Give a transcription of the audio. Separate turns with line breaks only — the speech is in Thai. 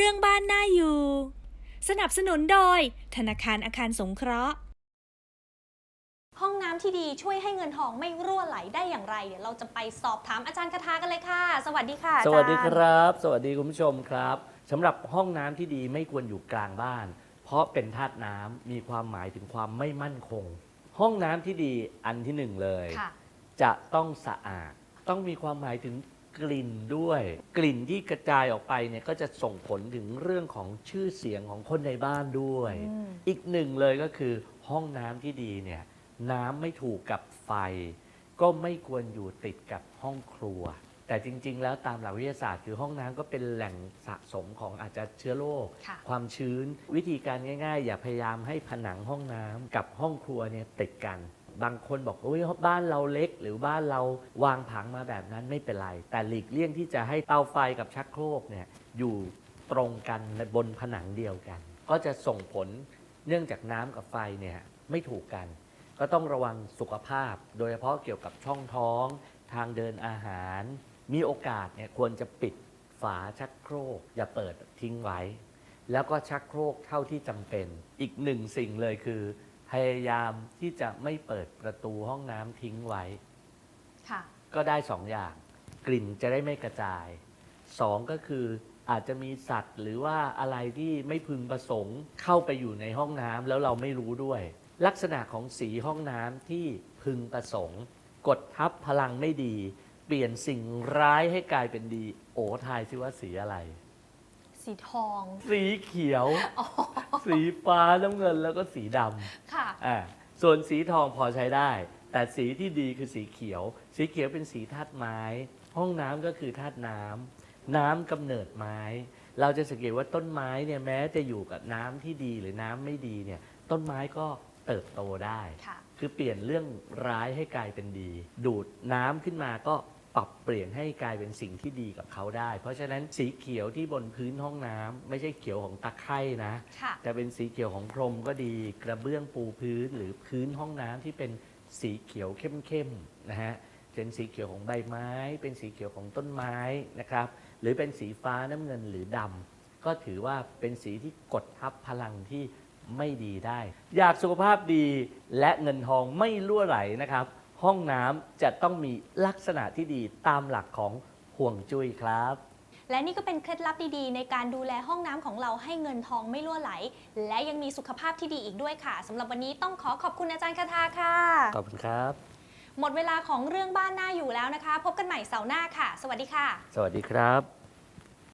รื่องบ้านน่าอยู่ สนับสนุนโดย ธนาคารอาคารสงเคราะห์
ห้องน้ำที่ดีช่วยให้เงินทองไม่รั่วไหลได้อย่างไร เดี๋ยวเราจะไปสอบถามอาจารย์คาทากันเลยค่ะ สวัสดีค่ะอา
ส
จารย์
วัสดีครับ สวัสดีคุณผู้ชมครับสำหรับห้องน้ำที่ดีไม่ควรอยู่กลางบ้าน เพราะเป็นธาตุน้ำมีความหมายถึงความไม่มั่นคง ห้องน้ำที่ดีอันที่หนึ่งเลย
ค่ะ
จะต้องสะอาด ต้องมีความหมายถึง กลิ่นด้วย กลิ่นที่กระจายออกไปเนี่ยก็จะส่งผลถึงเรื่องของชื่อเสียงของคนในบ้านด้วย
อืม
อีกหนึ่งเลยก็คือห้องน้ำที่ดีเนี่ยน้ำไม่ถูกกับไฟ ก็ไม่ควรอยู่ติดกับห้องครัว แต่จริง ๆ แล้วตามหลักวิทยาศาสตร์คือห้องน้ำก็เป็นแหล่งสะสมของอาจจะเชื้อโรค
ค่ะ
ความชื้น วิธีการง่าย ๆ อย่าพยายามให้ผนังห้องน้ำกับห้องครัวเนี่ยติดกัน บางคนบอกว่าบ้านเราเล็ก หรือบ้านเราวางผังมาแบบนั้นไม่เป็นไร แต่หลีกเลี่ยงที่จะให้เตาไฟกับชักโครกเนี่ยอยู่ตรงกันบนผนังเดียวกัน ก็จะส่งผลเนื่องจากน้ำกับไฟเนี่ยไม่ถูกกัน ก็ต้องระวังสุขภาพ โดยเฉพาะเกี่ยวกับช่องท้อง ทางเดินอาหาร มีโอกาสเนี่ยควรจะปิดฝาชักโครก อย่าเปิดทิ้งไว้ แล้วก็ชักโครกเท่าที่จำเป็น อีกหนึ่งสิ่งเลยคือ พยายามที่จะไม่เปิดประตูห้องน้ำทิ้งไว้
ค่ะ
ก็ได้สองอย่าง กลิ่นจะได้ไม่กระจายสองก็คืออาจจะมีสัตว์หรือว่าอะไรที่ไม่พึงประสงค์เข้าไปอยู่ในห้องน้ำแล้วเราไม่รู้ด้วย ลักษณะของสีห้องน้ำที่พึงประสงค์ กดทับพลังไม่ดี เปลี่ยนสิ่งร้ายให้กลายเป็นดี โอ้ทายสิว่าสีอะไร
สีทอง
สีเขียว สีฟ้าน้ำเงินแล้วก็สีดำ
ค่ะ
อ่าส่วนสีทองพอใช้ได้ แต่สีที่ดีคือสีเขียว สีเขียวเป็นสีธาตุไม้ ห้องน้ำก็คือธาตุน้ำน้ำกำเนิดไม้ เราจะสังเกตว่าต้นไม้เนี่ยแม้จะอยู่กับน้ำที่ดีหรือน้ำไม่ดีเนี่ยต้นไม้ก็เติบโตได้
ค่ะ
คือเปลี่ยนเรื่องร้ายให้กลายเป็นดี ดูดน้ำขึ้นมาก็ ปรับเปลี่ยนให้กลายเป็นสิ่งที่ดีกับเขาได้ เพราะฉะนั้นสีเขียวที่บนพื้นห้องน้ำไม่ใช่เขียวของตะไคร่นะ
ค่ะ
จะเป็นสีเขียวของพรมก็ดี กระเบื้องปูพื้นหรือพื้นห้องน้ำที่เป็นสีเขียวเข้มๆนะฮะเป็นสีเขียวของใบไม้ เป็นสีเขียวของต้นไม้นะครับ หรือเป็นสีฟ้าน้ำเงินหรือดำก็ถือว่าเป็นสีที่กดทับพลังที่ไม่ดีได้ อยากสุขภาพดีและเงินทองไม่รั่วไหลนะครับ ห้องน้ำจะต้องมีลักษณะที่ดีตามหลักของห่วงจุ้ยครับ
และนี่ก็เป็นเคล็ดลับดีๆ ในการดูแลห้องน้ำของเราให้เงินทองไม่รั่วไหล และยังมีสุขภาพที่ดีอีกด้วยค่ะสำหรับวันนี้ต้องขอขอบคุณอาจารย์คาทาค่ะ
ขอบคุณครับ
หมดเวลาของเรื่องบ้านน่าอยู่แล้วนะคะ พบกันใหม่เสาร์หน้าค่ะ สวัสดีค่ะ
สวัสดีครับ